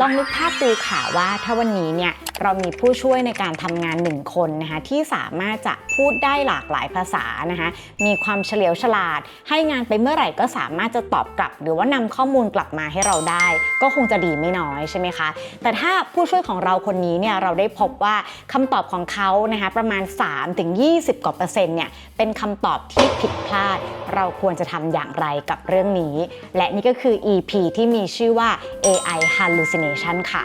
ลองนึกภาพดูค่ะว่าถ้าวันนี้เนี่ยเรามีผู้ช่วยในการทำงานหนึ่งคนนะคะที่สามารถจะพูดได้หลากหลายภาษานะคะมีความเฉลียวฉลาด ให้งานไปเมื่อไหร่ก็สามารถจะตอบกลับ หรือว่านำข้อมูลกลับมาให้เราได้ ก็คงจะดีไม่น้อยใช่ไหมคะ แต่ถ้าผู้ช่วยของเราคนนี้เนี่ยเราได้พบว่าคำตอบของเขานะคะประมาณ 3-20 กว่าเปอร์เซ็นต์เนี่ยเป็นคำตอบที่ผิดพลาด เราควรจะทำอย่างไรกับเรื่องนี้ และนี่ก็คือ EP ที่มีชื่อว่า AI hallucination ค่ะ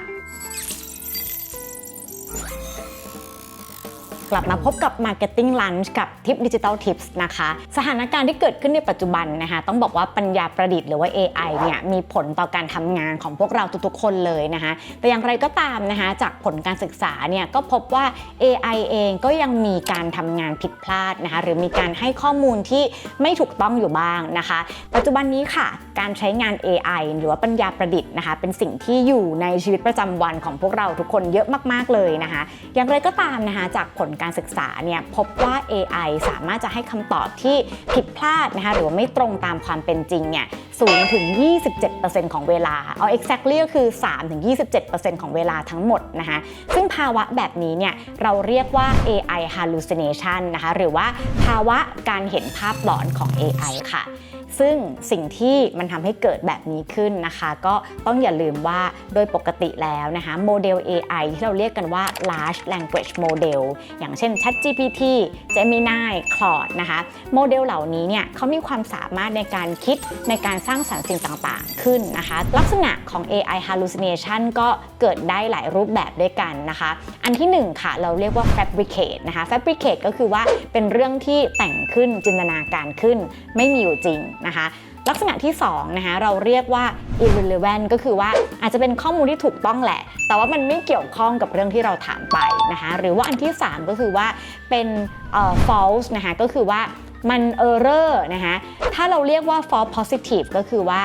กลับมาพบกับ Marketing Lunch กับ Tip Digital Tips นะคะ สถานการณ์ที่เกิดขึ้นในปัจจุบันนะคะ ต้องบอกว่าปัญญาประดิษฐ์หรือว่า AI เนี่ยมีผลต่อการทำงานของพวกเราทุกๆคนเลยนะคะ แต่อย่างไรก็ตามนะคะ จากผลการศึกษาเนี่ยก็พบว่า AI เองก็ยังมีการทำงานผิดพลาดนะคะ หรือมีการให้ข้อมูลที่ไม่ถูกต้องอยู่บ้างนะคะ ปัจจุบันนี้ค่ะ การใช้งาน AI หรือว่าปัญญาประดิษฐ์นะคะ เป็นสิ่งที่อยู่ในชีวิตประจำวันของพวกเราทุกคนเยอะมาก ๆ เลยนะคะ อย่างไรก็ตามนะคะ จากผลการศึกษาเนี่ยพบว่า AI สามารถจะให้คำตอบที่ผิดพลาดนะคะ หรือว่าไม่ตรงตามความเป็นจริงเนี่ยสูงถึง 27%ของเวลา เอา exactly ก็คือ 3-27%ของเวลาทั้งหมดนะคะ ซึ่งภาวะแบบนี้เนี่ยเราเรียกว่า AI hallucination นะคะ หรือว่าภาวะการเห็นภาพหลอนของ AI ค่ะ ซึ่งสิ่งที่มันทำให้เกิดแบบนี้ขึ้นนะคะ ก็ต้องอย่าลืมว่าโดยปกติแล้วนะคะโมเดล AI ที่เราเรียกกันว่า large language model อย่างเช่น ChatGPT Gemini Claude นะคะโมเดลเหล่านี้เนี่ยเขามีความสามารถในการคิดในการสร้างสรรค์สิ่งต่างๆ ขึ้นนะคะ ลักษณะของ AI hallucination ก็เกิดได้หลายรูปแบบด้วยกันนะคะ อันที่หนึ่งค่ะ เราเรียกว่า fabricate นะคะ fabricate ก็คือว่าเป็นเรื่องที่แต่งขึ้นจินตนาการขึ้น ไม่มีอยู่จริงนะคะ ลักษณะที่2นะคะเราเรียกว่า irrelevant ก็คือว่าอาจจะเป็นข้อมูลที่ถูกต้องแหละ แต่ว่ามันไม่เกี่ยวข้องกับเรื่องที่เราถามไปนะคะหรือว่าอันที่ 3 ก็คือว่าเป็นเอ่อ false นะคะก็คือว่ามัน error นะคะถ้าเราเรียกว่า false positive ก็คือว่า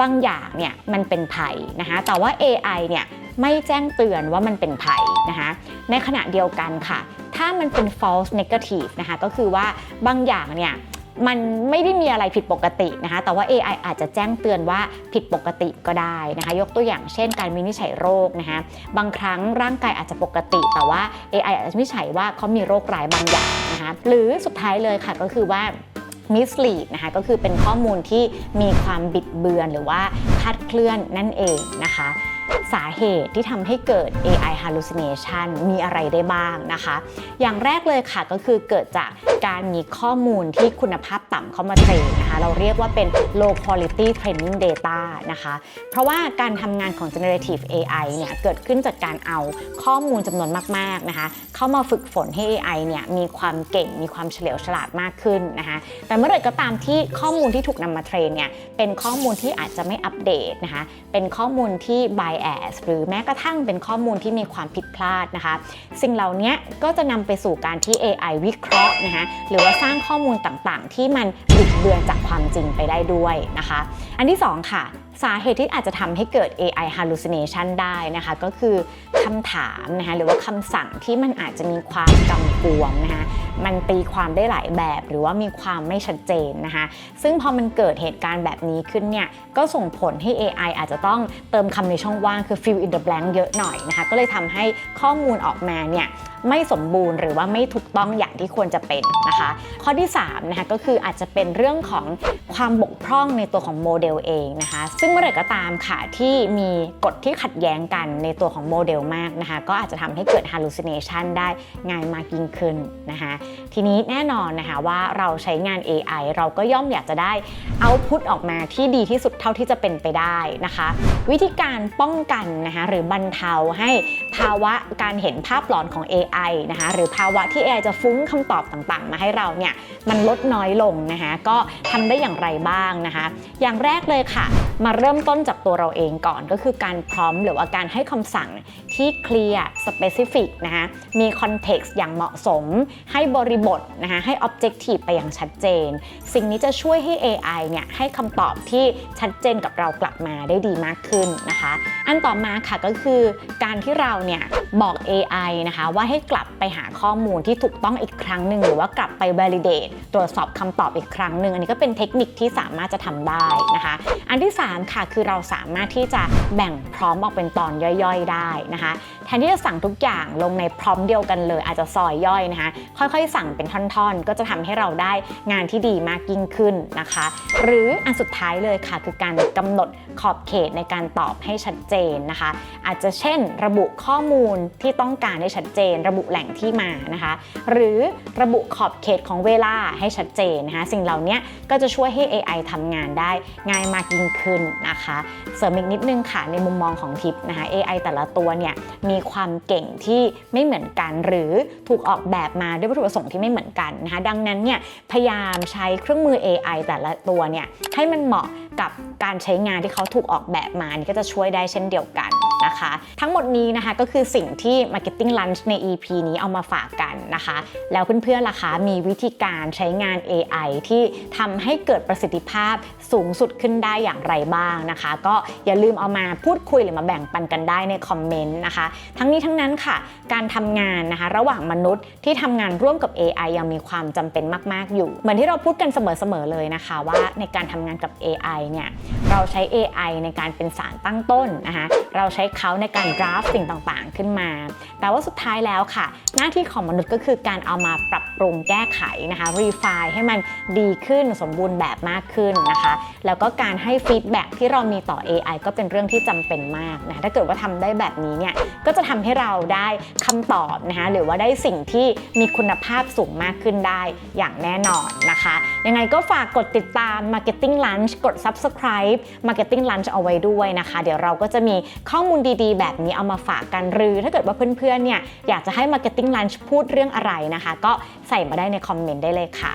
บางอย่างเนี่ยมันเป็นภัยนะคะแต่ว่า AI เนี่ยไม่แจ้งเตือนว่ามันเป็นภัยนะคะในขณะเดียวกันค่ะ ถ้ามันเป็น false negative นะคะก็คือว่าบางอย่างเนี่ย มันไม่ได้มีอะไรผิดปกตินะคะ แต่ว่า AI อาจจะแจ้งเตือนว่าผิดปกติก็ได้นะคะ ยกตัวอย่างเช่นการวินิจฉัยโรคนะคะ บางครั้งร่างกายอาจจะปกติ แต่ว่า AI อาจจะวินิจฉัยว่าเขามีโรคร้ายบางอย่างนะคะ หรือสุดท้ายเลยค่ะก็คือว่า mislead นะคะก็คือเป็นข้อมูลที่มีความบิดเบือนหรือว่าคลาดเคลื่อนนั่นเองนะคะ สาเหตุที่ทำให้เกิด AI hallucination มีอะไรได้บ้างนะคะ อย่างแรกเลยค่ะก็คือเกิดจากการมีข้อมูลที่คุณภาพต่ำเข้ามาเทรน เราเรียกว่าเป็น low quality training data นะคะ เพราะว่าการทำงานของ generative AI เนี่ยเกิดขึ้นจากการเอาข้อมูลจำนวนมากๆนะคะเข้ามาฝึกฝนให้ AI เนี่ยมีความเก่งมีความเฉลียวฉลาดมากขึ้นนะคะแต่เมื่อไหร่ก็ตามที่ข้อมูลที่ถูกนำมาเทรนเนี่ยเป็นข้อมูลที่อาจจะไม่อัปเดตนะคะเป็นข้อมูลที่ bias หรือแม้กระทั่งเป็นข้อมูลที่มีความผิดพลาดนะคะ สิ่งเหล่านี้ก็จะนำไปสู่การที่ AI วิเคราะห์นะคะหรือว่าสร้างข้อมูลต่างๆ ที่มันบิด เบือนจากความจริงไปได้ด้วยนะคะ อันที่ 2 ค่ะสาเหตุที่อาจจะทำให้เกิด AI hallucination ได้นะคะ ก็คือคำถามนะคะหรือว่าคำสั่งที่มันอาจจะมีความกำกวมนะคะ มันตีความได้หลายแบบ หรือว่ามีความไม่ชัดเจนนะคะซึ่งพอมันเกิดเหตุการณ์แบบนี้ขึ้นเนี่ยก็ส่งผลให้ AI อาจจะต้องเติมคำในช่องว่างคือ fill in the blank เยอะหน่อยนะคะก็เลยทำให้ข้อมูลออกมาเนี่ยไม่สมบูรณ์หรือว่าไม่ถูกต้องอย่างที่ควรจะเป็นนะคะ ข้อที่3นะคะก็คืออาจจะเป็นเรื่องของความบกพร่องในตัวของโมเดลเองนะคะ ซึ่งเมื่อไหร่ก็ตามค่ะที่มีกฎที่ขัดแย้งกันในตัวของโมเดลมากนะคะ ก็อาจจะทำให้เกิด hallucination ได้ง่ายมากยิ่งขึ้นนะคะทีนี้แน่นอนนะคะว่าเราใช้งาน AI เราก็ย่อมอยากจะได้เอาพุตออกมาที่ดีที่สุดเท่าที่จะเป็นไปได้นะคะ วิธีการป้องกันนะคะหรือบรรเทาให้ภาวะการเห็นภาพหลอนของ AI นะคะหรือภาวะที่ AI จะฟุ้งคำตอบต่างๆ มาให้เราเนี่ยมันลดน้อยลงนะคะก็ทำได้อย่างไรบ้างนะคะ อย่างแรกเลยค่ะ มาเริ่มต้นจากตัวเราเองก่อนก็คือการพร้อมหรือว่าการให้คำสั่งที่เคลียร์ specific นะคะมี context อย่างเหมาะสม ให้บริบทนะคะให้ objective ไปอย่างชัดเจน สิ่งนี้จะช่วยให้ AI เนี่ยให้คำตอบที่ชัดเจนกับเรากลับมาได้ดีมากขึ้นนะคะ อันต่อมาค่ะก็คือการที่เราเนี่ยบอก AI นะคะว่าให้กลับไปหาข้อมูลที่ถูกต้องอีกครั้งหนึ่งหรือว่ากลับไป validate ตรวจสอบคำตอบอีกครั้งหนึ่งอันนี้ก็เป็นเทคนิคที่สามารถจะทำได้นะคะ อันที่ 3ค่ะคือเราสามารถที่จะแบ่งพร้อมออกเป็นตอนย่อยๆได้นะคะแทนที่จะสั่งทุกอย่างลงในพร้อมเดียวกันเลย อาจจะซอยย่อยนะคะ ค่อยๆ สั่งเป็นท่อนๆ ก็จะทำให้เราได้งานที่ดีมากยิ่งขึ้นนะคะ หรืออันสุดท้ายเลยค่ะ คือการกำหนดขอบเขตในการตอบให้ชัดเจนนะคะ อาจจะเช่น ระบุข้อมูลที่ต้องการให้ชัดเจน ระบุแหล่งที่มานะคะ หรือระบุขอบเขตของเวลาให้ชัดเจนนะคะ สิ่งเหล่านี้ก็จะช่วยให้ AI ทำงานได้ง่ายมากยิ่งขึ้นนะคะ เสริมอีกนิดนึงค่ะในมุมมองของทิปนะคะ AI แต่ละตัวเนี่ยมีความเก่งที่ไม่เหมือนกันหรือถูกออกแบบมาด้วยวัตถุประสงค์ที่ไม่เหมือนกันนะคะ ดังนั้นเนี่ยพยายามใช้เครื่องมือ AI แต่ละตัวเนี่ยให้มันเหมาะกับการใช้งานที่เขาถูกออกแบบมานี่ก็จะช่วยได้เช่นเดียวกัน นะคะ ทั้งหมดนี้นะคะก็คือสิ่งที่ Marketing Lunch ใน EP นี้เอามาฝากกันนะคะ แล้วเพื่อนๆล่ะคะมีวิธีการใช้งาน AI ที่ทำให้เกิดประสิทธิภาพสูงสุดขึ้นได้อย่างไรบ้างนะคะ ก็อย่าลืมเอามาพูดคุยหรือมาแบ่งปันกันได้ในคอมเมนต์นะคะ ทั้งนี้ทั้งนั้นค่ะ การทำงานนะคะ ระหว่างมนุษย์ที่ทำงานร่วมกับ AI ยังมีความจำเป็นมาก ๆ อยู่ เหมือนที่เราพูดกันเสมอ ๆ เลยนะคะ ว่าในการทำงานกับ AI เนี่ยเราใช้ AI ในการเป็นสารตั้งต้นนะคะเราใช้เขาในการ draft สิ่งต่างๆ ขึ้นมา แต่ว่าสุดท้ายแล้วค่ะ หน้าที่ของมนุษย์ก็คือการเอามาปรับปรุงแก้ไขนะคะ refine ให้มันดีขึ้นสมบูรณ์แบบมากขึ้นนะคะ แล้วก็การให้ฟีดแบ็กที่เรามีต่อ AI ก็เป็นเรื่องที่จำเป็นมากนะะถ้าเกิดว่าทำได้แบบนี้เนี่ยก็จะทำให้เราได้คำตอบนะคะหรือว่าได้สิ่งที่มีคุณภาพสูงมากขึ้นได้อย่างแน่นอนนะคะ ยังไงก็ฝากกดติดตาม Marketing Lunch กด Subscribe Marketing Lunch เอาไว้ด้วยนะคะ เดี๋ยวเราก็จะมีข้อมูลดีๆ แบบนี้เอามาฝากกันหรือ ถ้าเกิดว่าเพื่อนๆเนี่ยอยากจะให้ Marketing Lunch พูดเรื่องอะไรนะคะ ก็ใส่มาได้ในคอมเมนต์ได้เลยค่ะ